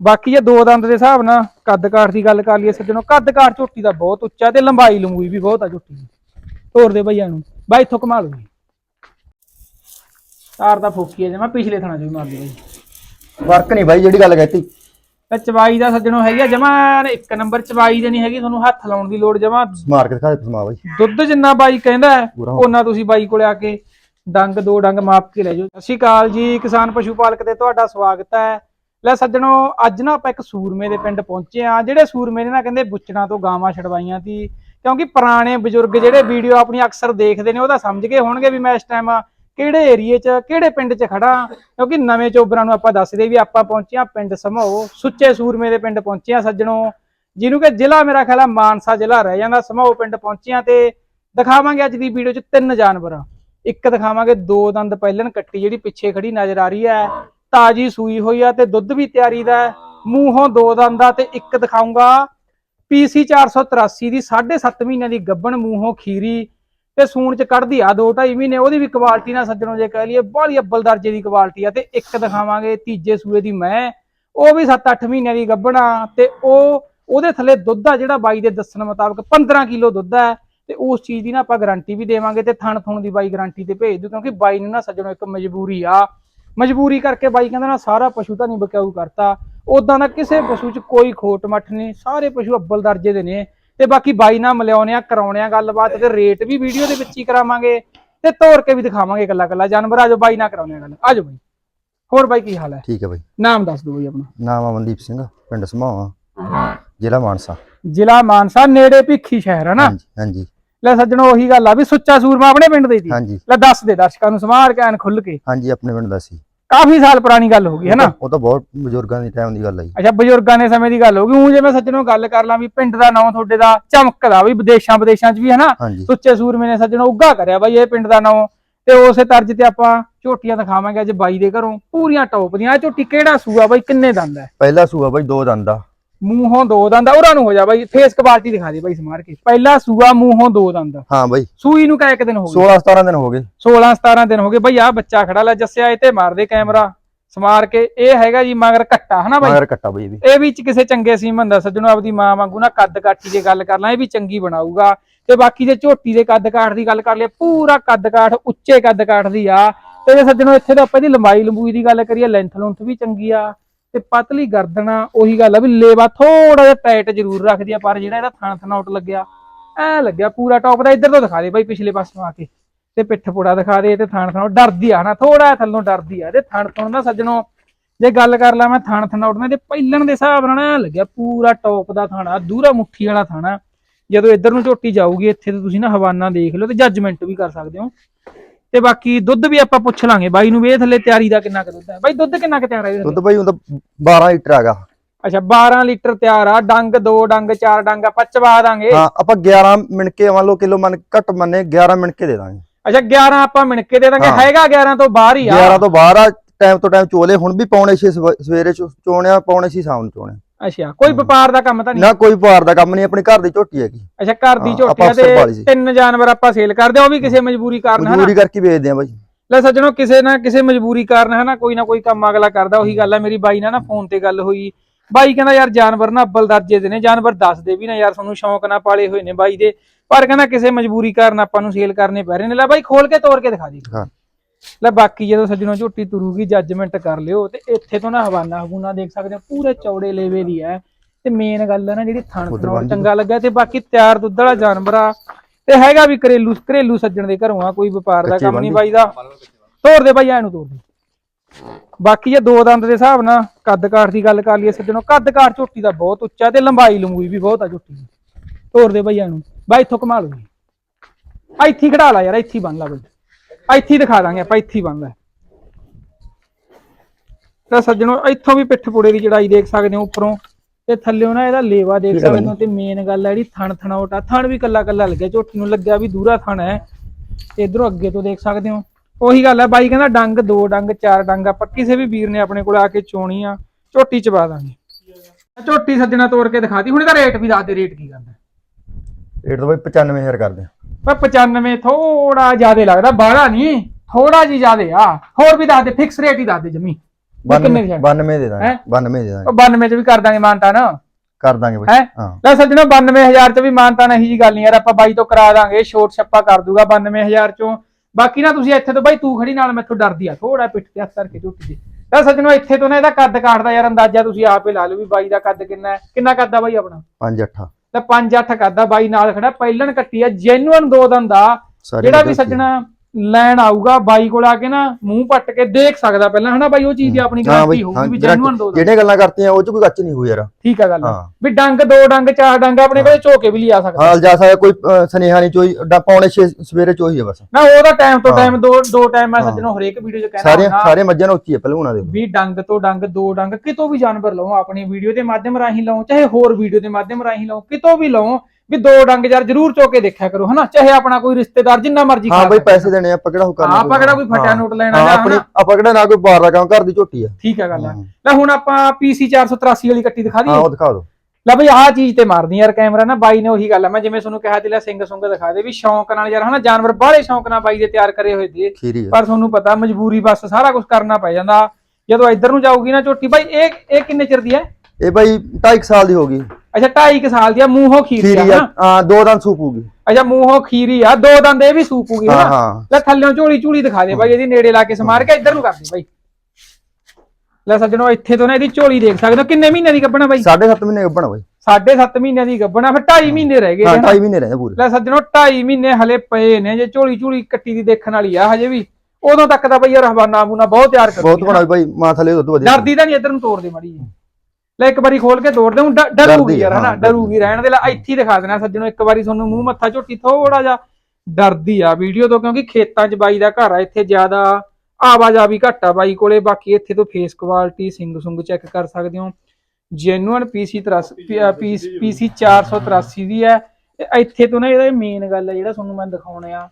ਬਾਕੀ ਇਹ ਦੋ ਦੰਦ ਦੇ ਹਿਸਾਬ ਨਾਲ ਕੱਦ ਕਾਠ ਦੀ ਗੱਲ ਕਰ ਲਈਏ ਸੱਜਣੋ ਕੱਦ ਕਾਠ ਝੋਟੀ ਦਾ ਬਹੁਤ ਉੱਚਾ ਤੇ ਲੰਬਾਈ ਲੰਬੂਈ ਵੀ ਬਹੁਤ ਆ ਝੋਟੀ ਦੀ। ਤੋਰ ਦੇ ਭਈਆ ਨੂੰ। ਬਾਈ ਇੱਥੋਂ ਕਮਾ ਜੀ। ਤਾਰ ਦਾ ਫੋਕੀ ਹੈ ਜਮਾ ਪਿਛਲੇ ਥਣਾ ਜੋ ਮਾਰ ਲਈ ਬਾਈ ਫ਼ਰਕ ਨਹੀਂ ਬਾਈ ਜਿਹੜੀ ਗੱਲ ਕਹਿਤੀ। ਤੇ ਚਵਾਈ ਦਾ ਸੱਜਣੋ ਹੈਗੀ ਆ ਜਮਾ ਇੱਕ ਨੰਬਰ ਚਵਾਈ ਦੇ ਨਹੀਂ ਹੈਗੀ ਤੁਹਾਨੂੰ ਹੱਥ ਲਾਉਣ ਦੀ ਲੋੜ ਜਮਾ। ਮਾਰ ਕੇ ਦਿਖਾ ਦੇ ਸਮਾ ਬਾਈ। ਦੁੱਧ ਜਿੰਨਾ ਬਾਈ ਕਹਿੰਦਾ ਹੈ, ਪੂਰਾ। ਉਹਨਾਂ ਤੁਸੀਂ ਬਾਈ ਕੋਲੇ ਆ ਕੇ ਡੰਗ ਦੋ ਡੰਗ ਮਾਪ ਕੇ ਲੈ ਜਾਓ। ਸਤਿ ਸ਼੍ਰੀ ਅਕਾਲ ਜੀ ਕਿਸਾਨ ਪਸ਼ੂ ਪਾਲਕ ਤੇ ਤੁਹਾਡਾ ਸਵਾਗਤ ਹੈ। ਲੈ ਸੱਜਣੋ, ਅੱਜ ਨਾ ਆਪਾਂ ਇੱਕ ਸੂਰਮੇ ਦੇ ਪਿੰਡ ਪਹੁੰਚੇ ਆ ਜਿਹੜੇ ਸੂਰਮੇ ਨੇ ਨਾ ਕਹਿੰਦੇ ਬੁੱਚਣਾ ਤੋਂ ਗਾਵਾਂ ਛਡਵਾਈਆਂ ਸੀ, ਕਿਉਂਕਿ ਪੁਰਾਣੇ ਬਜ਼ੁਰਗ ਜਿਹੜੇ ਵੀਡੀਓ ਆਪਣੀ ਅਕਸਰ ਦੇਖਦੇ ਨੇ ਉਹਦਾ ਸਮਝ ਗਏ ਹੋਣਗੇ ਵੀ ਮੈਂ ਇਸ ਟਾਈਮ ਕਿਹੜੇ ਏਰੀਏ 'ਚ, ਕਿਹੜੇ ਪਿੰਡ 'ਚ ਖੜਾ ਕਿਉਂਕਿ ਨਵੇਂ ਚੋਬਰਾਂ ਨੂੰ ਆਪਾਂ ਦੱਸਦੇ ਵੀ ਆਪਾਂ ਪਹੁੰਚੇ ਆ ਪਿੰਡ ਸਮੋ ਸੁੱਚੇ ਸੂਰਮੇ ਦੇ ਪਿੰਡ ਪਹੁੰਚੇ ਆ ਸੱਜਣੋ, ਜਿਹਨੂੰ ਕਿ ਜ਼ਿਲ੍ਹਾ ਮੇਰਾ ਖਿਆਲ ਆ ਮਾਨਸਾ ਜ਼ਿਲ੍ਹਾ ਰਹਿ ਜਾਂਦਾ ਸਮੋ ਪਿੰਡ ਪਹੁੰਚੇ ਆ ਤੇ ਦਿਖਾਵਾਂਗੇ ਅੱਜ ਦੀ ਵੀਡੀਓ 'ਚ ਤਿੰਨ ਜਾਨਵਰ, ਇੱਕ ਦਿਖਾਵਾਂਗੇ ਦੋ ਦੰਦ ਪਹਿਲਣ ਕੱਟੀ ਜਿਹੜੀ ਪਿੱਛੇ ਖੜੀ ਨਜ਼ਰ ਆ ਰਹੀ ਹੈ ਤਾਜੀ ਸੂਈ ਹੋਈ ਆ ਤੇ ਦੁੱਧ ਵੀ ਤਿਆਰੀ ਦਾ ਮੂੰਹੋਂ ਦੋ ਦੰਦ ਆ ਤੇ ਇੱਕ ਦਿਖਾਉਂਗਾ ਪੀਸੀ 483 ਦੀ 7.5 ਮਹੀਨਿਆਂ ਦੀ ਗੱਬਣ ਮੂੰਹੋਂ ਖੀਰੀ ਤੇ ਸੂਣ ਚ ਕੱਢਦੀ ਆ 2.5 ਮਹੀਨੇ। ਉਹਦੀ ਵੀ ਕੁਆਲਿਟੀ ਨਾਲ ਸੱਜਣੋ ਜੇ ਕਹਿ ਲਈਏ ਬੜੀ ਅੱਬਲ ਦਰਜੇ ਦੀ ਕੁਆਲਿਟੀ ਆ ਤੇ ਇੱਕ ਦਿਖਾਵਾਂਗੇ ਤੀਜੇ ਸੂਏ ਦੀ ਮੈਂ। ਉਹ ਵੀ 7-8 ਮਹੀਨਿਆਂ ਦੀ ਗੱਬਣਾ ਤੇ ਉਹ, ਉਹਦੇ ਥੱਲੇ ਦੁੱਧ ਆ ਜਿਹੜਾ ਬਾਈ ਦੇ ਦੱਸਣ ਮੁਤਾਬਕ 15 ਕਿਲੋ ਦੁੱਧ ਹੈ ਤੇ ਉਸ ਚੀਜ਼ ਦੀ ਨਾ ਆਪਾਂ ਗਾਰੰਟੀ ਵੀ ਦੇਵਾਂਗੇ ਤੇ ਥਣ ਥੁਣ ਦੀ ਬਾਈ ਗਾਰੰਟੀ ਤੇ ਭੇਜ ਦੂ ਕਿਉਂਕਿ ਬਾਈ ਨੂੰ ਨਾ ਸੱਜਣੋ ਇੱਕ ਮਜਬੂਰੀ ਆ। ਮਜਬੂਰੀ ਕਰਕੇ ਬਾਈ ਕਹਿੰਦਾ ਨਾ ਸਾਰਾ ਪਸ਼ੂ ਤਾਂ ਨਹੀਂ ਬਕਾਊ ਕਰਤਾ। ਉਦਾਂ ਦਾ ਕਿਸੇ ਪਸ਼ੂ 'ਚ ਕੋਈ ਖੋਟ ਮੱਠ ਨਹੀਂ ਸਾਰੇ ਪਸ਼ੂ ਅੱਬਲ ਦਰਜੇ ਦੇ ਨੇ। ਤੇ ਬਾਕੀ ਬਾਈ ਨਾਲ ਮਿਲਾਉਣੇ ਆ ਕਰਾਉਣੇ ਆ ਗੱਲਬਾਤ ਤੇ ਰੇਟ ਵੀ ਵੀਡੀਓ ਦੇ ਵਿੱਚ ਹੀ ਕਰਾਵਾਂਗੇ ਤੇ ਤੋੜ ਕੇ ਵੀ ਦਿਖਾਵਾਂਗੇ ਕੱਲਾ ਕੱਲਾ ਜਾਨਵਰ ਆਜੋ ਬਾਈ ਨਾਲ ਕਰਾਉਣੇ ਆ ਗੱਲ ਆਜੋ ਬਾਈ। ਹੋਰ ਬਾਈ ਕੀ ਹਾਲ ਹੈ? ਠੀਕ ਹੈ ਬਾਈ। ਨਾਮ ਦੱਸ ਦਿਓ ਬਾਈ ਆਪਣਾ। ਨਾਮ ਅਮਨਦੀਪ ਸਿੰਘ ਪਿੰਡ ਸਮਾਵਾ ਜ਼ਿਲ੍ਹਾ ਮਾਨਸਾ। ਜ਼ਿਲ੍ਹਾ ਮਾਨਸਾ ਨੇੜੇ ਭਿੱਖੀ ਸ਼ਹਿਰ ਹੈ ਨਾ? ਹਾਂਜੀ ਹਾਂਜੀ। ਲੈ ਸੱਜਣੋ ਉਹੀ ਗੱਲ ਆ ਵੀ ਸੁੱਚਾ ਸੂਰਮਾ ਆਪਣੇ ਪਿੰਡ ਦੇ ਸੀ। ਹਾਂਜੀ। ਲੈ ਦੱਸ ਦੇ ਦਰਸ਼ਕਾਂ ਨੂੰ ਸਮਾਰ ਕੇ ਐਨ ਖੁੱਲ ਕੇ। ਹਾਂਜੀ ਆਪਣੇ ਪਿੰਡ ਦਾ ਸੀ। ਕਾਫੀ ਸਾਲ ਪੁਰਾਣੀ ਗੱਲ ਹੋ ਗਈ ਹੈ ਨਾ ਉਹ ਤਾਂ ਬਹੁਤ ਬਜ਼ੁਰਗਾਂ ਦੀ ਟਾਈਮ ਦੀ ਗੱਲ ਹੈ ਜੀ। ਅੱਛਾ ਬਜ਼ੁਰਗਾਂ ਦੇ ਸਮੇਂ ਦੀ ਗੱਲ ਹੋ ਗਈ ਉਹ ਜੇ ਮੈਂ ਸੱਜਣੋਂ ਗੱਲ ਕਰ ਲਾਂ ਵੀ ਪਿੰਡ ਦਾ ਨਾਂ ਤੁਹਾਡੇ ਦਾ ਚਮਕਦਾ ਵੀ ਵਿਦੇਸ਼ਾਂ ਵਿਦੇਸ਼ਾਂ 'ਚ ਵੀ ਹੈ ਨਾ ਸੁੱਚੇ ਸੂਰਮੇ ਨੇ ਸੱਜਣੋਂ ਉੱਗਾ ਕਰਿਆ ਬਾਈ ਇਹ ਪਿੰਡ ਦਾ ਨਾਂ ਤੇ ਉਸੇ ਤਰਜ ਤੇ ਆਪਾਂ ਝੋਟੀਆਂ ਦਿਖਾਵਾਂਗੇ ਅੱਜ ਬਾਈ ਦੇ ਘਰੋਂ ਪੂਰੀਆਂ ਟੌਪ ਦੀਆਂ। ਇਹ ਝੋਟੀ ਕਿਹੜਾ ਸੂਆ ਬਾਈ ਕਿੰਨੇ ਦੰਦ ਹੈ? ਪਹਿਲਾ ਸੂਆ ਬਾਈ ਦੋ ਦੰਦ ਦਾ ਮੂੰਹੋਂ ਦੋ ਦੰਦ ਆ ਨੂੰ ਹੋ ਜਾ ਬਾਈ ਫੇਸ ਕੁਆਲਿਟੀ ਦਿਖਾ ਦੇ ਬਾਈ ਸਮਾਰ ਕੇ ਪਹਿਲਾ ਸੂਆ ਮੂੰਹੋਂ ਦੋ ਦੰਦ ਹਾਂ ਬਾਈ। ਸੂਈ ਨੂੰ ਕਾ ਇੱਕ ਦਿਨ ਹੋ ਗਏ 16 17 ਦਿਨ ਹੋ ਗਏ। 16 17 ਦਿਨ ਹੋ ਗਏ। ਬਈ ਆ ਬੱਚਾ ਖੜਾ ਲੈ ਜੱਸਿਆ ਇਹ ਤੇ ਮਾਰ ਦੇ ਕੈਮਰਾ ਸਮਾਰ ਕੇ। ਇਹ ਹੈਗਾ ਜੀ ਮਗਰ ਕੱਟਾ ਹਨਾ ਬਾਈ? ਮਗਰ ਕੱਟਾ ਬਾਈ ਇਹ ਵੀ। ਇਹ ਵੀ ਚ ਕਿਸੇ ਚੰਗੇ ਸੀਮਨ ਦਾ ਸੱਜਣੋ ਆਪਦੀ ਮਾਂ ਵਾਂਗੂ ਨਾ ਕੱਦ ਕਾਠੀ ਦੀ ਗੱਲ ਕਰ ਲਾਂ ਇਹ ਵੀ ਚੰਗੀ ਬਣਾਊਗਾ। ਤੇ ਬਾਕੀ ਜੇ ਝੋਟੀ ਦੇ ਕੱਦ ਕਾਠ ਦੀ ਗੱਲ ਕਰ ਲਈਏ ਪੂਰਾ ਕੱਦ ਕਾਠ ਉੱਚੇ ਕੱਦ ਕਾਠ ਦੀ ਆ। ਤੇ ਜੇ ਸੱਜਣੋ ਇੱਥੇ ਤਾਂ ਆਪਾਂ ਇਹਦੀ ਲੰਬਾਈ ਲੰਬੂਈ ਦੀ ਗੱਲ ਕਰੀਏ ਲੈਂਥ ਲੁੰਥ ਵੀ ਚੰਗੀ ਆ। ਤੇ ਪਤਲੀ ਗਰਦਨਾ ਉਹੀ ਗੱਲ ਆ ਵੀ ਲੇਵਾ ਥੋੜਾ ਜਿਹਾ ਟਾਈਟ ਜ਼ਰੂਰ ਰੱਖਦੀ ਆ, ਪਰ ਜਿਹੜਾ ਇਹਦਾ ਥਣ ਥਣਾਉਟ ਲੱਗਿਆ, ਐ ਲੱਗਿਆ ਪੂਰਾ ਟੌਪ ਦਾ। ਇੱਧਰ ਤੋਂ ਦਿਖਾ ਦੇ ਬਾਈ, ਪਿਛਲੇ ਪਾਸੋਂ ਆ ਕੇ। ਤੇ ਪਿੱਠ ਪੁੜਾ ਦਿਖਾ ਦੇ, ਤੇ ਥਣ ਥਣਾਉਟ ਡਰਦੀ ਆ ਨਾ ਥੋੜਾ ਥੱਲੋਂ ਡਰਦੀ ਆ। ਤੇ ਥਣ ਥਣ ਦਾ ਸੱਜਣੋ, ਜੇ ਗੱਲ ਕਰ ਲਾਂ ਮੈਂ ਥਣ ਥਣਾਉਟ ਤੇ ਪਹਿਲਣ ਦੇ ਹਿਸਾਬ ਨਾਲ ਨਾ ਐਂ ਲੱਗਿਆ ਪੂਰਾ ਟੌਪ ਦਾ ਥਾਣਾ ਦੂਰਾ ਮੁੱਠੀ ਵਾਲਾ ਥਾਣਾ ਜਦੋਂ ਇੱਧਰ ਨੂੰ ਝੋਟੀ ਜਾਊਗੀ, ਇੱਥੇ ਤੇ ਤੁਸੀਂ ਨਾ ਹਵਾਨਾ ਦੇਖ ਲਓ ਤੇ ਜੱਜਮੈਂਟ ਵੀ ਕਰ ਸਕਦੇ ਹੋ। ਤੇ ਬਾਕੀ ਦੁੱਧ ਵੀ ਆਪਾਂ ਪੁੱਛ ਲਾਂਗੇ। ਬਾਈ ਨੂੰ ਵੀ ਇਹ ਥੱਲੇ ਤਿਆਰੀ ਦਾ ਕਿੰਨਾ ਕੁ ਦੁੱਧ ਹੈ? ਬਾਈ ਦੁੱਧ ਕਿੰਨਾ ਕੁ ਤਿਆਰ ਹੈ ਇਹਦੇ? ਦੁੱਧ ਬਾਈ ਹੁੰਦਾ 12 ਲੀਟਰ ਹੈਗਾ। ਅੱਛਾ 12 ਲੀਟਰ ਤਿਆਰ ਆ। ਡੰਗ ਦੋ ਡੰਗ ਚਾਰ ਡੰਗ ਆਪਾਂ ਚਵਾ ਦਾਂਗੇ। ਹਾਂ ਆਪਾਂ 11 ਮਿਣਕੇ ਮੰਨ ਲਓ ਕਿਲੋ ਮੰਨ ਘੱਟ ਮੰਨੇ 11 ਮਿਣਕੇ ਦੇ ਦਾਂਗੇ। ਅੱਛਾ 11 ਆਪਾਂ ਮਿਣਕੇ ਦੇ ਦਾਂਗੇ। ਹੈਗਾ 11 ਤੋਂ ਬਾਹਰ ਹੀ ਆ। 11 ਤੋਂ ਬਾਹਰ ਆ ਟਾਈਮ ਤੋਂ ਟਾਈਮ ਚੋਲੇ ਹੁਣ ਵੀ ਪੌਣੇ 6 ਸਵੇਰੇ ਚੋਣਿਆ ਪੌਣੇ 6 ਸ਼ਾਮ ਨੂੰ ਚੋਣਿਆ। ਅੱਛਾ ਕੋਈ ਵਪਾਰ ਦਾ ਕੰਮ ਤਾਂ ਨਹੀਂ? ਨਾ ਕੋਈ ਪਾਰ ਦਾ ਕੰਮ ਨਹੀਂ ਆਪਣੀ ਘਰ ਦੀ ਝੋਟੀ ਹੈਗੀ। ਅੱਛਾ ਘਰ ਦੀ ਝੋਟੀ ਆ ਤੇ। ਤਿੰਨ ਜਾਨਵਰ ਆਪਾਂ ਸੇਲ ਕਰਦੇ ਆ ਉਹ ਵੀ ਕਿਸੇ ਮਜਬੂਰੀ ਕਾਰਨ ਹਨਾ? ਮਜ਼ਦੂਰੀ ਕਰਕੇ ਵੇਚਦੇ ਆ ਬਾਈ। ਲੈ ਸੱਜਣੋ ਕਿਸੇ ਨਾ ਕਿਸੇ ਮਜਬੂਰੀ ਕਾਰਨ ਹੈ ਨਾ ਕੋਈ ਨਾ ਕੋਈ ਕੰਮ ਅਗਲਾ ਕਰਦਾ ਉਹੀ ਗੱਲ ਹੈ ਮੇਰੀ ਬਾਈ ਨਾਲ ਨਾ ਫੋਨ ਤੇ ਗੱਲ ਹੋਈ। ਬਾਈ ਕਹਿੰਦਾ ਯਾਰ ਜਾਨਵਰ ਨਾ ਅੱਬਲ ਦਰਜੇ ਦੇ ਨੇ ਜਾਨਵਰ ਦੱਸਦੇ ਵੀ ਨਾ ਯਾਰ ਤੁਹਾਨੂੰ ਸ਼ੌਂਕ ਨਾ ਪਾਲੇ ਹੋਏ ਨੇ ਬਾਈ ਦੇ। ਪਰ ਕਹਿੰਦਾ ਕਿਸੇ ਮਜਬੂਰੀ ਕਾਰਨ ਆਪਾਂ ਨੂੰ ਸੇਲ ਕਰਨੇ ਪੈ ਰਹੇ ਨੇ। ਲੈ ਬਾਈ ਖੋਲ ਕੇ ਤੋੜ ਕੇ ਦਿਖਾ ਦੇ। ਹਾਂ। ਲੈ ਬਾਕੀ ਜਦੋਂ ਸੱਜਣੋ ਝੋਟੀ ਤੁਰੂਗੀ ਜੱਜਮੈਂਟ ਕਰ ਲਿਓ ਤੇ ਇੱਥੇ ਤੋਂ ਨਾ ਹਵਾਨਾ ਹਗੂਨਾ ਦੇਖ ਸਕਦੇ ਹੋ ਪੂਰੇ ਚੌੜੇ ਲੇਵੇ ਦੀ ਹੈ। ਤੇ ਮੇਨ ਗੱਲ ਹੈ ਨਾ ਜਿਹੜੀ ਥਣ ਬੰਨ੍ਹ ਚੰਗਾ ਲੱਗਾ ਤੇ ਬਾਕੀ ਤਿਆਰ ਦੁੱਧ ਵਾਲਾ ਜਾਨਵਰ ਆ ਤੇ ਹੈਗਾ ਵੀ ਘਰੇਲੂ ਘਰੇਲੂ ਸੱਜਣ ਦੇ ਘਰੋਂ ਆ ਕੋਈ ਵਪਾਰ ਦਾ ਕੰਮ ਨਹੀਂ। ਬਾਈ ਦਾ। ਤੋੜ ਦੇ ਬਾਈ ਇਹਨੂੰ ਤੋੜ ਦੇ। ਬਾਕੀ ਇਹ ਦੋ ਦੰਦ ਦੇ ਹਿਸਾਬ ਨਾਲ ਕੱਦ ਕਾਠ ਦੀ ਗੱਲ ਕਰ ਲਈਏ ਸੱਜਣੋ ਕੱਦ ਕਾਠ ਝੋਟੀ ਦਾ ਬਹੁਤ ਉੱਚਾ ਤੇ ਲੰਬਾਈ ਲੰਬੂਈ ਵੀ ਬਹੁਤ ਆ ਝੋਟੀ ਦੀ। ਤੋੜ ਦੇ ਬਾਈ ਇਹਨੂੰ ਬਾਈ ਇੱਥੋਂ ਕਮਾ ਲਓ ਇੱਥੇ ਖੜਾ ਲਾ ਯਾਰ ਇੱਥੇ ਬੰਨ ਲਾ ਬਾਈ ਆ ਇੱਥੇ ਹੀ ਦਿਖਾ ਦਾਂਗੇ ਆਪਾਂ ਇੱਥੇ ਹੀ ਲੈ ਤਾਂ ਸੱਜਣੋ ਇੱਥੋਂ ਵੀ ਪਿੱਠ ਪੁੜੇ ਦੀ ਚੜਾਈ ਦੇਖ ਸਕਦੇ ਹੋ ਉੱਪਰੋਂ। ਤੇ ਥੱਲੇੋਂ ਨਾ ਇਹਦਾ ਲੇਵਾ ਦੇਖ ਸਕਦੇ ਹੋ ਤੇ ਮੇਨ ਗੱਲ ਹੈ ਜਿਹੜੀ ਥਣ ਥਣਾਉਟ ਆ। ਥਣ ਵੀ ਕੱਲਾ ਕੱਲਾ ਲੱਗਿਆ ਝੋਟੀ ਨੂੰ ਲੱਗਿਆ ਵੀ ਦੂਰਾ ਥਣ ਹੈ। ਤੇ ਇਧਰੋਂ ਅੱਗੇ ਤੋਂ ਦੇਖ ਸਕਦੇ ਹੋ। ਉਹੀ ਗੱਲ ਹੈ ਬਾਈ ਕਹਿੰਦਾ ਡੰਗ ਦੋ ਡੰਗ ਚਾਰ ਡੰਗ ਆਪਾਂ ਕਿਸੇ ਵੀ ਵੀਰ ਨੇ ਆਪਣੇ ਕੋਲ ਆ ਕੇ ਚੋਣੀ ਆ ਝੋਟੀ ਚਬਾ ਦਾਂਗੇ। ਝੋਟੀ ਸੱਜਣਾ ਤੋੜ ਕੇ ਦਿਖਾਤੀ ਹੁਣ ਇਹਦਾ ਰੇਟ ਵੀ ਦੱਸ ਦੇ ਰੇਟ ਕੀ ਕਰਦਾ। ਰੇਟ ਤਾਂ ਬਾਈ 95000 ਕਰਦੇ ਆ। ਪਰ 95 ਥੋੜਾ ਜ਼ਿਆਦਾ ਲੱਗਦਾ ਬਾਹਲਾ ਨਹੀਂ ਥੋੜਾ ਜੀ ਜਿਆਦੇ ਆ। ਹੋਰ ਵੀ ਦੱਸ ਦੇ ਫਿਕਸ ਰੇਟ ਹੀ ਦੱਸ ਦੇ ਜਮੀ। ਵੀ ਕਿੰਨੇ ਦੀ ਛੱਡ 92 ਦੇ ਦਾਂਗੇ ਹੈਂ? 92 ਦੇ ਦਾਂਗੇ। ਉਹ 92 ਚ ਵੀ ਕਰ ਦਾਂਗੇ ਮਾਨਤਾ ਨਾ ਕਰ ਦਾਂਗੇ ਬਾਈ ਹੈ? ਲੈ ਸੱਜਣੋ 92000 ਚ ਵੀ ਮਾਨਤਾ ਨਹੀਂ ਜੀ ਗੱਲ ਨਹੀਂ ਯਾਰ ਆਪਾਂ ਬਾਈ ਤੋਂ ਕਰਾ ਦਾਂਗੇ ਛੋਟ ਛੱਪਾ ਕਰ ਦੂਗਾ 92000 ਚੋਂ। ਬਾਕੀ ਨਾ ਤੁਸੀਂ ਇੱਥੇ ਤੋਂ ਬਾਈ ਤੂੰ ਖੜੀ ਨਾਲ ਮੈਥੋਂ ਡਰਦੀ ਆ ਥੋੜਾ ਪਿੱਠ ਤੇ ਹੱਥ ਧਰ ਕੇ ਝੁੱਟੀ ਦੀ ਲੈ ਸੱਜਣੋ ਇੱਥੇ ਤੋਂ ਨਾ ਇਹਦਾ ਕੱਦ ਕਾਟਦਾ ਯਾਰ ਅੰਦਾਜ਼ਾ ਤੁਸੀਂ ਆਪ ਲਾ ਲਓ ਵੀ ਬਾਈ ਦਾ ਕੱਦ ਕਿੰਨਾ ਹੈ। ਕਿੰਨਾ ਕੱਦ ਆ ਬਾਈ ਆਪਣਾ? 5 8 ਤੇ 5 8 ਕੱਦ ਆ ਬਾਈ ਨਾਲ ਖੜਾ ਪਹਿਲਣ ਕੱਟੀ ਆ ਜੈਨੂਅਨ ਦੋ ਦੰਦ ਆ ਜਿਹੜਾ ਵੀ ਸੱਜਣਾ ਲੈਣ ਆਊਗਾ ਬਾਈ ਕੋਲ ਆ ਕੇ ਨਾ ਮੂੰਹ ਪੱਟ ਕੇ ਦੇਖ ਸਕਦਾ ਪਹਿਲਾਂ ਹਨਾ ਬਾਈ? ਉਹ ਚੀਜ਼ ਦੀ ਆਪਣੀ ਹਾਂ ਗਾਰੰਟੀ ਹੋਊਗੀ ਹਾਂ ਵੀ ਜੈਨੂਅਨ ਦੋ ਦੰਦ। ਜਿਹੜੀਆਂ ਗੱਲਾਂ ਕਰਤੀਆਂ ਉਹ ਚ ਕੋਈ ਕੱਚ ਨਹੀਂ ਹੋਈ ਯਾਰ। ਠੀਕ ਆ ਗੱਲ ਹਾਂ। ਵੀ ਡੰਗ ਦੋ ਡੰਗ ਚਾਰ ਡੰਗ ਆਪਣੇ ਕੋਲੇ ਝੋਕੇ ਵੀ ਲਿਆ ਸਕਦਾ। ਹਾਲ ਜਾ ਸਕਦਾ ਕੋਈ ਸੁਨੇਹਾ ਨਹੀਂ ਚੋਈ ਡਾ ਪੌਣੇ 6 ਸਵੇਰੇ ਚੋਈ ਹੈ ਬਸ। ਮੈਂ ਉਹਦਾ ਟਾਈਮ ਤੋਂ ਹਾਂ। ਟਾਈਮ ਦੋ ਦੋ ਟਾਈਮ ਮੈਂ ਹਾਂ। ਸੱਜਣੋਂ ਹਰੇਕ ਵੀਡੀਓ 'ਚ ਕਹਿੰਦਾ ਸਾਰੇ ਸਾਰੇ ਮੱਝਾਂ ਨੂੰ ਉੱਚੀ ਹੈ ਪਹਿਲੂਣਾ ਦੇ। ਵੀ ਡੰਗ ਤੋਂ ਡੰਗ ਦੋ ਡੰਗ ਕਿਤੋਂ ਵੀ ਜਾਨਵਰ ਲਓ ਆਪਣੀ ਵੀਡੀਓ ਦੇ ਮਾਧਿਅਮ ਰਾਹੀਂ ਲਓ ਚਾਹੇ ਹੋਰ ਵੀਡੀਓ ਦੇ ਮਾਧਿਅਮ ਰਾਹੀਂ ਲਓ ਕਿਤੋਂ ਵੀ ਲਓ ਵੀ ਦੋ ਡੰਗ ਯਾਰ ਜਰੂਰ ਚੋ ਕੇ ਦੇਖਿਆ ਕਰੋ ਹਨਾ? ਚਾਹੇ ਆਪਣਾ ਕੋਈ ਰਿਸ਼ਤੇਦਾਰ ਜਿੰਨਾ ਮਰਜ਼ੀ ਹਾਂ ਬਾਈ। ਪੈਸੇ ਦੇਣੇ ਆ, ਆਪਾਂ ਕਿਹੜਾ ਉਹ ਕਰਨਾ ਆਪਾਂ ਕਿਹੜਾ ਕੋਈ ਫਟਿਆ ਹਾਂ। ਨੋਟ ਲੈਣਾ ਹਾਂ ਜਾਂ ਆਪਣੀ ਆਪਾਂ ਕਿਹੜਾ ਨਾ ਕੋਈ ਬਾਹਰ ਦਾ ਕੰਮ ਘਰ ਦੀ ਝੋਟੀ ਆ। ਠੀਕ ਆ ਗੱਲ ਆ। ਹਾਂ। ਲੈ ਹੁਣ ਆਪਾਂ PC 483 ਵਾਲੀ ਕੱਟੀ ਦਿਖਾ ਹਾਂ ਦਈਏ। ਉਹ ਦਿਖਾ ਦਿਓ। ਲੈ ਬਈ ਆਹ ਚੀਜ਼ ਤੇ ਮਾਰਦੀ ਯਾਰ ਕੈਮਰਾ ਨਾ ਬਾਈ ਨੇ ਉਹੀ ਗੱਲ ਆ। ਮੈਂ ਜਿਵੇਂ ਤੁਹਾਨੂੰ ਕਿਹਾ ਤੇ ਲੈ ਸਿੰਘ ਸੁੰਗ ਦਿਖਾ ਦੇ ਵੀ ਸ਼ੌਂਕ ਨਾਲ ਯਾਰ ਹਨਾ? ਜਾਨਵਰ ਬਾਹਲੇ ਸ਼ੌਂਕ ਨਾਲ ਬਾਈ ਦੇ ਤਿਆਰ ਕਰੇ ਹੋਏ ਦੇ ਪਰ ਤੁਹਾਨੂੰ ਪਤਾ ਮਜਬੂਰੀ ਬਸ ਸਾਰਾ ਕੁਝ ਕਰਨਾ ਪੈ ਜਾਂਦਾ। ਜਦੋਂ ਇੱਧਰ ਨੂੰ ਜਾਊਗੀ ਨਾ ਝੋਟੀ ਬਾਈ ਇਹ ਇਹ ਕਿੰਨੇ ਚਿਰ ਦੀ ਹੈ ਇਹ ਬਾਈ 2.5 ਸਾਲ ਦੀ ਹੋ ਗਈ। ਅੱਛਾ 2.5 ਸਾਲ ਦੀ ਆ ਮੂੰਹੋਂ ਖੀਰੀ ਆ ਖੀਰੀ ਆ। ਨਾ ਹਾਂ ਦੋ ਦਿਨ ਸੂਪੂਗੀ ਅੱਛਾ ਮੂੰਹੋਂ ਖੀਰੀ ਆ ਦੋ ਦੰਦ ਇਹ ਵੀ ਸੂਪੂਗੀ ਹਾਂ ਨਾ ਹਾਂ। ਲੈ ਥੱਲਿਓਂ ਝੋਲੀ ਝੂਲੀ ਦਿਖਾ ਦੇ ਬਾਈ ਇਹਦੀ ਨੇੜੇ ਲਾ ਕੇ ਸਮਾਰ ਕੇ ਇੱਧਰ ਨੂੰ ਕਰ ਦੇ ਬਾਈ। ਲੈ ਸੱਜਣੋ ਇੱਥੇ ਤੋਂ ਨਾ ਇਹਦੀ ਝੋਲੀ ਦੇਖ ਸਕਦੇ ਹੋ। ਕਿੰਨੇ ਮਹੀਨੇ ਦੀ ਗੱਭਣਾ ਬਾਈ? 7.5 ਮਹੀਨੇ ਗੱਭਣਾ ਬਾਈ। ਸਾਢੇ 7 ਮਹੀਨਿਆਂ ਦੀ ਗੱਭਣਾ ਫਿਰ 2.5 ਮਹੀਨੇ ਰਹਿ ਗਏ ਹਾਂ ਨੇ ਨਾ। 2.5 ਮਹੀਨੇ ਰਹੇ ਪੂਰੇ। ਲੈ ਸੱਜਣੋ 2.5 ਮਹੀਨੇ ਹਲੇ ਪਏ ਨੇ ਜੇ ਝੋਲੀ ਝੂਲੀ ਕੱਟੀ ਦੀ ਦੇਖਣ ਵਾਲੀ ਆ ਹਜੇ ਵੀ। ਉਦੋਂ ਤੱਕ ਤਾਂ ਬਈ ਯਾਰ ਹਵਾਨਾ ਬੂਨਾ ਬਹੁਤ ਤਿਆਰ ਕਰੂਗੀ ਬਹੁਤ ਬਣਾ ਬਾਈ ਮਾਂ ਥਲੇ ਦੁੱਧ ਵਧੀਆ। ਡਰਦੀ ਤਾਂ ਨਹੀਂ ਇੱਧਰ ਨੂੰ ਤੋੜ ਦੇ ਮੜੀ ਲੈ ਇੱਕ ਵਾਰੀ ਖੋਲ ਕੇ ਤੋੜ ਦੇ ਹੁਣ ਡ- ਡਰੂਗੀ ਯਾਰ ਹਨਾ ਹਾਂ, ਡਰੂਗੀ ਰਹਿਣ ਦੇ ਲੈ ਇੱਥੇ ਦਿਖਾ ਦੇਣਾ ਸੱਜਣੋ ਇੱਕ ਵਾਰੀ ਤੁਹਾਨੂੰ ਮੂੰਹ ਮੱਥਾ ਝੋਟੀ ਥੋੜਾ ਜਿਹਾ ਡਰਦੀ ਆ ਵੀਡੀਓ ਤੋਂ ਕਿਉਂਕਿ ਖੇਤਾਂ 'ਚ ਬਾਈ ਦਾ ਘਰ ਆ ਇੱਥੇ ਜ਼ਿਆਦਾ ਆਵਾਜਾਵੀ ਘੱਟ ਆ ਬਾਈ ਕੋਲੇ ਬਾਕੀ ਇੱਥੇ ਤੋਂ ਫੇਸ ਕੁਆਲਿਟੀ ਸਿੰਗ ਸੁੰਗ ਚੈੱਕ ਕਰ ਸਕਦੇ ਹੋ। ਜੈਨੂਅਨ ਪੀਸੀ 83 ਪੀਸੀ 483 ਦੀ ਹੈ ਇੱਥੇ ਤੋਂ ਨਾ ਇਹਦਾ ਮੇਨ ਗੱਲ ਹੈ ਜਿਹੜਾ ਤੁਹਾਨੂੰ ਮੈਂ ਦਿਖਾਉਣੇ ਆ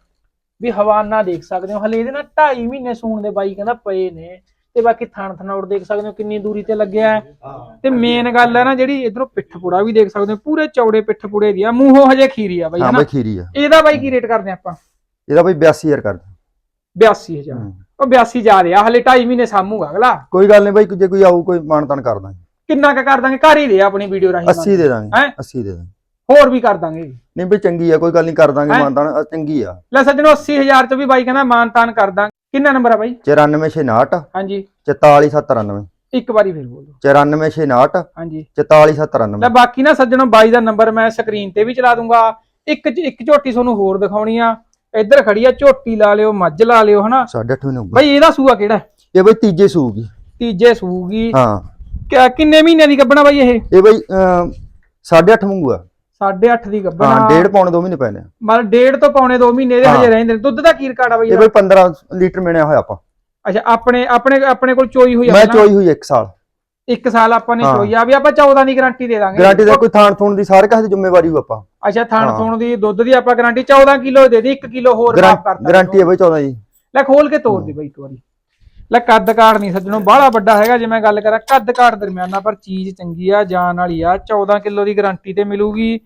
ਵੀ ਹਵਾਨਾ ਦੇਖ ਸਕਦੇ ਹੋ। ਹਲੇ ਇਹਦੇ ਨਾਲ 2.5 ਮਹੀਨੇ ਸੂਣ ਦੇ ਬਾਈ ਕਹਿੰਦਾ ਪਏ ਨੇ। ਤੇ ਬਾਕੀ ਥਣ ਥਣੌੜ ਦੇਖ ਸਕਦੇ ਹੋ ਕਿੰਨੀ ਦੂਰੀ ਤੇ ਲੱਗਿਆ ਹੈ। ਤੇ ਮੇਨ ਗੱਲ ਹੈ ਨਾ ਜਿਹੜੀ ਇਧਰੋਂ ਪਿੱਠ ਪੁੜਾ ਵੀ ਦੇਖ ਸਕਦੇ ਹੋ ਪੂਰੇ ਚੌੜੇ ਪਿੱਠ ਪੁੜੇ ਦੀ ਆ ਮੂੰਹੋਂ ਹਜੇ ਖੀਰੀ ਆ ਬਾਈ ਹਾਂ ਬਾਈ ਖੀਰੀ ਆ। ਇਹਦਾ ਬਾਈ ਕੀ ਰੇਟ ਕਰਦੇ ਆਪਾਂ? ਇਹਦਾ ਬਾਈ 82000 ਕਰ ਦੇ 82000 ਹੂੰ। ਉਹ 82 ਜਾ ਰਿਹਾ ਹਲੇ 2.5 ਮਹੀਨੇ ਸਾਮੂਗਾ ਅਗਲਾ। ਕੋਈ ਗੱਲ ਨਹੀਂ ਬਾਈ ਜੇ ਕੋਈ ਆਊ ਕੋਈ ਮਾਣ ਤਾਣ ਕਰ ਦਾਂਗੇ। ਕਿੰਨਾ ਕ ਕਰ ਦਾਂਗੇ? ਘਰ ਹੀ ਦੇ ਆਪਣੀ ਵੀਡੀਓ ਰਾਹੀਂ 80 ਦੇ ਦਾਂਗੇ ਹੈਂ? 80 ਦੇ ਦਾਂਗੇ। ਹੋਰ ਵੀ ਕਰ ਦਾਂਗੇ। ਨਹੀਂ ਬਈ ਚੰਗੀ ਆ ਕੋਈ ਗੱਲ ਨਹੀਂ ਕਰ ਦਾਂਗੇ ਤਾਣ ਚੰਗੀ ਆ। ਲੈ ਸੱਜਣੋ 80000 ਚ ਵੀ ਬਾਈ ਕਹਿੰਦਾ ਮਾਨ ਤਾਨ ਕਰ ਦਾਂਗੇ। ਕਿੰਨਾ ਨੰਬਰ ਆ ਬਾਈ? 94659 ਹਾਂਜੀ। 44793 ਇੱਕ ਵਾਰੀ ਫਿਰ ਬੋਲੋ। 94659 ਹਾਂਜੀ। 44793 ਲੈ ਬਾਕੀ ਨਾ ਸੱਜਣੋ ਬਾਈ ਦਾ ਨੰਬਰ ਮੈਂ ਸਕਰੀਨ ਤੇ ਵੀ ਚਲਾ ਦੂੰਗਾ। ਇੱਕ ਇੱਕ ਝੋਟੀ ਤੁਹਾਨੂੰ ਹੋਰ ਦਿਖਾਉਣੀ ਆ। ਇੱਧਰ ਖੜੀ ਆ ਝੋਟੀ ਲਾ ਲਿਓ ਮੱਝ ਲਾ ਲਿਓ ਹਨਾ? 8.5 ਮਹੀਨੇ ਹੋ ਗਏ ਬਾਈ ਇਹਦਾ ਸੂਆ ਕਿਹੜਾ? ਇਹ ਬਈ ਤੀਜੇ ਸੂਗੀ ਤੀਜੇ ਸੂਗੀ ਹਾਂ। ਕਿੰਨੇ ਮਹੀਨਿਆਂ ਦੀ ਗੱਬਣਾ ਬਾਈ ਇਹ? ਇਹ ਬਈ 8.5 ਮੰਗੂਆ 8.5 ਦੀ ਹਾਂ ਗੱਬਣਾ ਡੇਢ ਪੌਣੇ 2 ਮਹੀਨੇ ਪਏ ਨੇ ਮਤਲਬ ਡੇਢ ਤੋਂ ਪੌਣੇ 2 ਮਹੀਨੇ ਦੇ ਹਾਂ। ਹਜੇ ਰਹਿੰਦੇ ਨੇ। ਦੁੱਧ ਦਾ ਕੀ ਰਿਕਾਰਡ ਆ ਬਾਈ ਇਹ? ਬਈ 15 ਲੀਟਰ ਮਿਣਿਆ ਹੋਇਆ ਆਪਾਂ। ਅੱਛਾ ਆਪਣੇ ਆਪਣੇ ਆਪਣੇ ਕੋਲ ਚੋਈ ਹੋਈ ਆ ਮੈਂ। ਚੋਈ ਹੋਈ 1 ਸਾਲ। ਇੱਕ ਸਾਲ ਆਪਾਂ ਨੇ ਹਾਂ। ਚੋਈ ਆ। ਵੀ ਆਪਾਂ 14 ਦੀ ਗਾਰੰਟੀ ਦੇ ਦਾਂਗੇ। ਗਾਰੰਟੀ ਦਾ ਕੋਈ ਥਾਣ ਥੂਣ ਦੀ ਸਾਰੇ ਕਾਸੇ ਦੀ ਜ਼ਿੰਮੇਵਾਰੀ ਹੋ ਆਪਾਂ। ਅੱਛਾ ਥਣ ਹਾਂ। ਥੁਣ ਦੀ ਦੁੱਧ ਦੀ ਆਪਾਂ ਗਾਰੰਟੀ 14 ਕਿਲੋ ਦੇ ਦੇ 1 ਕਿਲੋ ਹੋਰ ਮਾਫ ਕਰਤਾ ਗਾਰੰਟੀ ਹੈ ਬਈ 14 ਜੀ ਲੈ ਖੋਲ ਕੇ ਤੋੜ ਦੇ ਬਾਈ ਇੱਕ ਵਾਰੀ। ਲੈ ਕੱਦ ਕਾੜ ਨਹੀਂ ਸੱਜਣੋ, ਬਾਹਲਾ ਵੱਡਾ ਹੈਗਾ ਜੇ ਮੈਂ ਗੱਲ ਕਰਾਂ, ਕੱਦ ਕਾੜ ਦਰਮਿਆਨਾ, ਪਰ ਚੀਜ਼ ਚੰਗੀ ਆ ਜਾਨ ਵਾਲੀ ਆ 14 ਕਿਲੋ ਦੀ ਗਾਰੰਟੀ ਤੇ ਮਿਲੂਗੀ।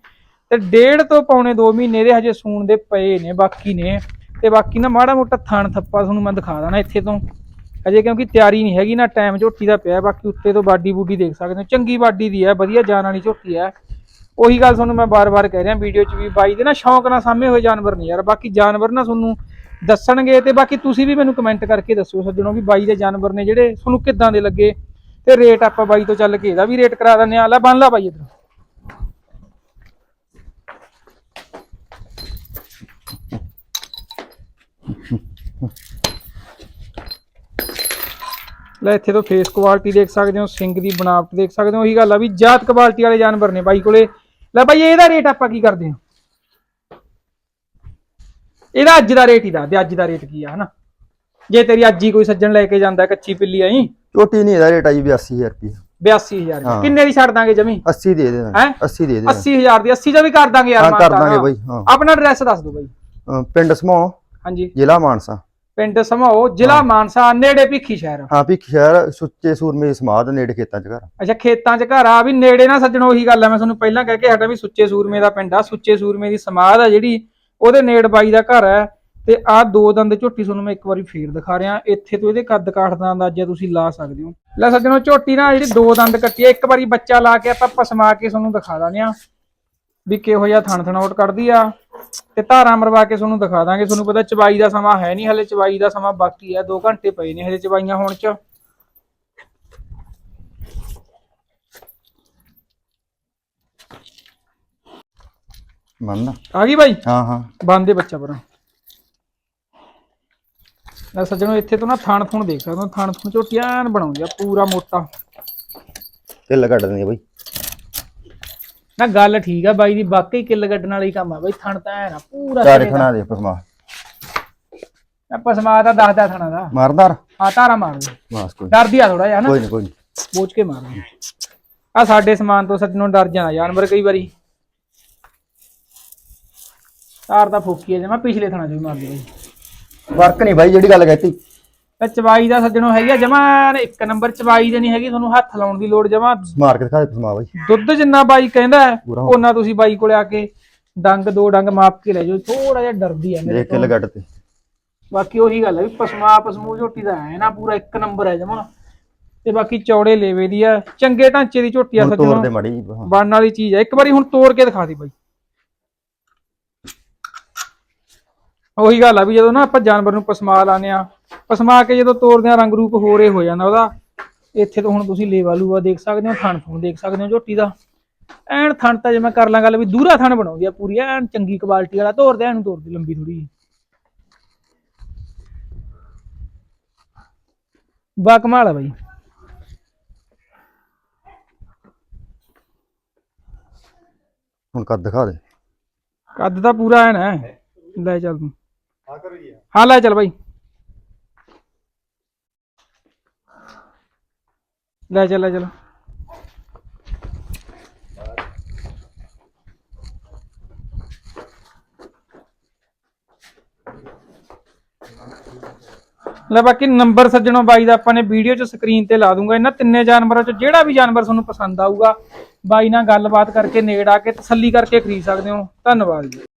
ਤੇ ਡੇਢ ਤੋਂ ਪੌਣੇ 2 ਮਹੀਨੇ ਦੇ ਹਜੇ ਸੂਣ ਦੇ ਪਏ ਨੇ, ਬਾਕੀ ਨੇ। ਤੇ ਬਾਕੀ ਨਾ ਮਾੜਾ ਮੋਟਾ ਥਣ ਥੱਪਾ ਤੁਹਾਨੂੰ ਮੈਂ ਦਿਖਾ ਦਾਂ ਇੱਥੇ ਤੋਂ। ਹਜੇ ਕਿਉਂਕਿ ਤਿਆਰੀ ਨਹੀਂ ਹੈਗੀ, ਨਾ ਟਾਈਮ ਝੋਟੀ ਦਾ ਪਿਆ, ਬਾਕੀ ਉੱਤੇ ਤੋਂ ਬਾਡੀ ਬੂਡੀ ਦੇਖ ਸਕਦੇ ਹੋ। ਚੰਗੀ ਬਾਡੀ ਦੀ ਹੈ ਵਧੀਆ ਜਾਨ ਵਾਲੀ ਝੋਟੀ ਹੈ ਉਹੀ ਗੱਲ ਤੁਹਾਨੂੰ ਮੈਂ ਬਾਰ-ਬਾਰ ਕਹਿ ਰਿਹਾ, ਵੀਡੀਓ 'ਚ ਵੀ ਬਾਈ ਦੇ ਨਾ ਸ਼ੌਂਕ ਨਾਲ ਸਾਹਮਣੇ ਹੋਏ ਜਾਨਵਰ ਨਹੀਂ ਯਾਰ, ਬਾਕੀ ਜਾਨਵਰ ਨਾ ਤੁਹਾਨੂੰ ਦੱਸਣਗੇ ਤੇ ਬਾਕੀ ਤੁਸੀਂ ਵੀ ਮੈਨੂੰ ਕਮੈਂਟ ਕਰਕੇ ਦੱਸਿਓ ਸੱਜਣੋ ਵੀ ਬਾਈ ਦੇ ਜਾਨਵਰ ਨੇ ਜਿਹੜੇ ਤੁਹਾਨੂੰ ਕਿੱਦਾਂ ਦੇ ਲੱਗੇ ਤੇ ਰੇਟ ਆਪਾਂ ਬਾਈ ਤੋਂ ਚੱਲ ਕੇ ਇਹਦਾ ਵੀ ਰੇਟ ਕਰਾ ਦਿੰਦੇ ਆ ਲੈ ਬੰਨ ਲਾ ਬਾਈ ਇਧਰ। ਲੈ, ਇੱਥੇ ਤੋਂ ਫੇਸ ਕੁਆਲਿਟੀ ਦੇਖ ਸਕਦੇ ਹੋ ਸਿੰਗ ਦੀ ਬਣਾਵਟ ਦੇਖ ਸਕਦੇ ਹੋ। ਉਹੀ ਗੱਲ ਆ ਵੀ ਜਾਤ ਕੁਆਲਿਟੀ ਵਾਲੇ ਜਾਨਵਰ ਨੇ ਬਾਈ ਕੋਲੇ। ਲੈ ਬਾਈ, ਇਹਦਾ ਰੇਟ ਆਪਾਂ ਕੀ ਕਰਦੇ ਹਾਂ? ਇਹਦਾ ਅੱਜ ਦਾ ਰੇਟ ਹੀ ਦੱਸ ਦੇ ਅੱਜ ਦਾ ਰੇਟ ਕੀ ਆ ਹਨਾ? ਜੇ ਤੇਰੀ ਅੱਜ ਹੀ ਕੋਈ ਸੱਜਣ ਲੈ ਕੇ ਜਾਂਦਾ ਕੱਚੀ ਪਿੱਲੀ ਆਈ ਝੋਟੀ ਨਹੀਂ ਇਹਦਾ ਰੇਟ ਆ ਜੀ 82000 ਰੁਪਏ। 82000 ਹਾਂ। ਕਿੰਨੇ ਦੀ ਛੱਡ ਦਾਂਗੇ ਜਮੀ? 80 ਦੇ ਦੇ ਹੈਂ? 80 ਦੇ ਦੇ 80000 ਦੀ 80 ਦਾ ਵੀ ਕਰ ਦਾਂਗੇ ਯਾਰ ਹਾਂ ਕਰ। ਦਾਂਗੇ ਬਾਈ ਹਾਂ। ਆਪਣਾ ਐਡਰੈਸ ਦੱਸ ਦਿਓ ਬਾਈ। ਪਿੰਡ ਸਮੋ ਹਾਂਜੀ। ਜ਼ਿਲ੍ਹਾ ਮਾਨਸਾ। ਪਿੰਡ ਸਮਾਓ ਜ਼ਿਲ੍ਹਾ ਮਾਨਸਾ ਨੇੜੇ ਭਿੱਖੀ ਸ਼ਹਿਰ। ਹਾਂ ਵੀ ਸ਼ਹਿਰ ਸੁੱਚੇ ਸੂਰਮੇ ਦੀ ਸਮਾਧ ਨੇੜੇ ਖੇਤਾਂ ਚ ਘਰ। ਅੱਛਾ ਖੇਤਾਂ 'ਚ ਘਰ ਆ ਵੀ ਨੇੜੇ ਨਾ ਸੱਜਣ ਉਹੀ ਗੱਲ ਆ। ਮੈਂ ਤੁਹਾਨੂੰ ਪਹਿਲਾਂ ਕਹਿ ਕੇ ਹਟਾ ਵੀ ਸੁੱਚੇ ਸੂਰਮੇ ਦਾ ਪਿੰਡ ਆ। ਸੁੱਚੇ ਸੂਰਮੇ ਦੀ ਸਮਾਧ ਆ ਜਿਹੜੀ ਉਹਦੇ ਨੇੜ ਬਾਈ ਦਾ ਘਰ ਹੈ ਤੇ ਆਹ ਦੋ ਦੰਦ ਝੋਟੀ ਤੁਹਾਨੂੰ ਮੈਂ ਇੱਕ ਵਾਰੀ ਫੇਰ ਦਿਖਾ ਰਿਹਾ। ਇੱਥੇ ਤੋਂ ਇਹਦੇ ਕੱਦ ਕਾਠ ਦਾ ਅੰਦਾਜ਼ਾ ਤੁਸੀਂ ਲਾ ਸਕਦੇ ਹੋ। ਲੈ ਸੱਜਣੋ, ਝੋਟੀ ਨਾ ਜਿਹੜੀ ਦੋ ਦੰਦ ਕੱਟੀ ਹੈ, ਇੱਕ ਵਾਰੀ ਬੱਚਾ ਲਾ ਕੇ ਆਪਾਂ ਪਸਮਾ ਕੇ ਤੁਹਾਨੂੰ ਦਿਖਾ ਦਾਂਗੇ ਆ ਵੀ ਕਿਹੋ ਜਿਹਾ ਥਣ ਥਣਾਉਟ ਕੱਢਦੀ ਆ ਤੇ ਧਾਰਾ ਮਰਵਾ ਕੇ ਤੁਹਾਨੂੰ ਦਿਖਾ ਦਾਂਗੇ। ਤੁਹਾਨੂੰ ਪਤਾ ਚਬਾਈ ਦਾ ਸਮਾਂ ਹੈ ਨਹੀਂ, ਹਲੇ ਚਵਾਈ ਦਾ ਸਮਾਂ ਬਾਕੀ ਹੈ। 2 ਘੰਟੇ ਪਏ ਨੇ ਹਲੇ ਚਬਾਈਆਂ ਹੋਣ ਚ। ਮੰਨਦਾ ਆ। ਗਈ ਬਾਈ? ਹਾਂ ਹਾਂ। ਬੰਦੇ ਬੱਚਾ ਪਰਾਂ। ਲੈ ਸੱਜਣੋ ਇੱਥੇ ਤੋਂ ਨਾ ਥਣ ਥੁਣ ਦੇਖ ਸਕਦੇ ਹੋ। ਥਣ ਥੁਣ ਝੋਟੀ ਐਨ ਬਣਾਉਂਦੀ ਆ ਪੂਰਾ ਮੋਟਾ। ਢਿੱਲ ਕੱਢ ਦਿੰਦੀ ਆ ਬਈ। ਨਾ ਗੱਲ ਠੀਕ ਆ ਬਾਈ ਦੀ ਵਾਕਈ ਕਿੱਲ ਕੱਢਣ ਵਾਲੀ ਕੰਮ ਆ ਬਾਈ। ਥਣ ਤਾਂ ਆ ਪੂਰਾ ਚਾਰੇ ਸਿਰੇ ਦਾ। ਖਣਾ ਦੇ ਪਰਮਾ ਆਪਾਂ ਸਮਾ ਦਾ ਦੱਸਦਾ ਥਣਾ ਦਾ। ਮਾਰਦਾਰ ਆ ਧਾਰਾ ਮਾਰ ਦੇ ਬਸ ਕੋਈ ਡਰਦੀ ਆ ਥੋੜਾ ਜਿਹਾ ਨਾ। ਕੋਈ ਨਹੀਂ ਕੋਈ ਨੀ। ਬੋਝ ਕੇ ਮਾਰ ਆ ਸਾਡੇ ਸਮਾਨ ਤੋਂ ਸੱਜਣੋਂ ਡਰ ਜਾਣਾ ਜਾਨਵਰ ਕਈ ਵਾਰੀ। ਤਾਰ ਦਾ ਫੋਕੀ ਹੈ ਜਮਾ ਪਿਛਲੇ ਥਣਾ ਚ ਵੀ ਮਾਰਦੀ ਬਾਈ ਫ਼ਰਕ ਨਹੀਂ ਬਾਈ ਜਿਹੜੀ ਗੱਲ ਕਹਿਤੀ। ਤੇ ਚਵਾਈ ਦਾ ਸੱਜਣੋਂ ਹੈਗੀ ਆ ਜਮਾ ਇੱਕ ਨੰਬਰ ਚਵਾਈ ਦੇ ਨਹੀਂ ਹੈਗੀ ਤੁਹਾਨੂੰ ਹੱਥ ਲਾਉਣ ਦੀ ਲੋੜ ਜਮਾ। ਮਾਰ ਕੇ ਦਿਖਾ ਦੇ ਪਰਮਾ ਬਾਈ। ਦੁੱਧ ਜਿੰਨਾ ਬਾਈ ਕਹਿੰਦਾ ਹੈ, ਪੂਰਾ। ਤੁਸੀਂ ਬਾਈ ਕੋਲੇ ਆ ਕੇ ਡੰਗ ਦੋ ਡੰਗ ਮਾਪ ਕੇ ਲੈ ਜਾਓ ਥੋੜਾ ਜਿਹਾ ਡਰਦੀ ਹੈ ਮੇਰੇ ਦੇਖ ਕੇ ਤੋਂ। ਲਗੱਟ ਤੇ। ਬਾਕੀ ਉਹੀ ਗੱਲ ਹੈ ਵੀ ਪਸਮਾ ਪਸਮੂ ਝੋਟੀ ਦਾ ਹੈ ਨਾ ਪੂਰਾ ਇੱਕ ਨੰਬਰ ਹੈ ਜਮਾ। ਤੇ ਬਾਕੀ ਚੌੜੇ ਲੇਵੇ ਦੀ ਆ ਚੰਗੇ ਢਾਂਚੇ ਦੀ ਝੋਟੀ ਆ ਹੁਣ ਤੋਰ ਦੇ ਸੱਜਣੋ ਮਾੜੀ ਵਾਲੀ ਚੀਜ਼ ਹੈ। ਇੱਕ ਵਾਰੀ ਹੁਣ ਤੋੜ ਕੇ ਦਿਖਾ ਦੀ ਬਾਈ। ਉਹੀ ਗੱਲ ਆ ਵੀ ਜਦੋਂ ਨਾ ਆਪਾਂ ਜਾਨਵਰ ਨੂੰ ਪਸਮਾ ਲਾਨੇ ਆ ਪਸਮਾ ਕੇ ਜਦੋਂ ਤੋੜਦੇ ਆ ਰੰਗ ਰੂਪ ਹੋਰੇ ਹੋ ਜਾਂਦਾ ਉਹਦਾ। ਇੱਥੇ ਤੋਂ ਹੁਣ ਤੁਸੀਂ ਲੇਵਾ ਲੂਆ ਦੇਖ ਸਕਦੇ ਹੋ ਥਣ ਥਣ ਦੇਖ ਸਕਦੇ ਹੋ ਝੋਟੀ ਦਾ। ਐਨ ਥਣ ਤਾਂ ਜੇ ਮੈਂ ਕਰ ਲਾਂ ਗੱਲ ਵੀ ਦੂਰਾ ਥਣ ਬਣਾਉਂਦੀ ਆ ਪੂਰੀ ਐਨ ਚੰਗੀ ਕੁਆਲਿਟੀ ਵਾਲਾ ਤੋੜਦੇ ਐਨ ਤੋੜਦੀ ਲੰਬੀ ਥੋੜੀ ਬਾ ਕਮਾਲ ਆ ਬਾਈ। ਹੁਣ ਕੱਦ ਦਿਖਾ ਦੇ। ਕੱਦ ਤਾਂ ਪੂਰਾ ਐਨ ਹੈ। ਲੈ ਚੱਲ ਤੂੰ। ਹਾਂ, ਲੈ ਚੱਲ ਬਾਈ। ਲੈ ਚੱਲ ਲੈ ਚੱਲ। ਲੈ ਬਾਕੀ ਨੰਬਰ ਸੱਜਣੋ ਬਾਈ ਦਾ ਆਪਾਂ ਨੇ ਵੀਡੀਓ 'ਚ ਸਕਰੀਨ ਤੇ ਲਾ ਦੂੰਗਾ। ਇਹਨਾਂ ਤਿੰਨੇ ਜਾਨਵਰਾਂ 'ਚੋਂ ਜਿਹੜਾ ਵੀ ਜਾਨਵਰ ਤੁਹਾਨੂੰ ਪਸੰਦ ਆਊਗਾ, ਬਾਈ ਨਾਲ ਗੱਲਬਾਤ ਕਰਕੇ ਨੇੜ ਆ ਕੇ ਤਸੱਲੀ ਕਰਕੇ ਖਰੀਦ ਸਕਦੇ ਹੋ। ਧੰਨਵਾਦ ਜੀ।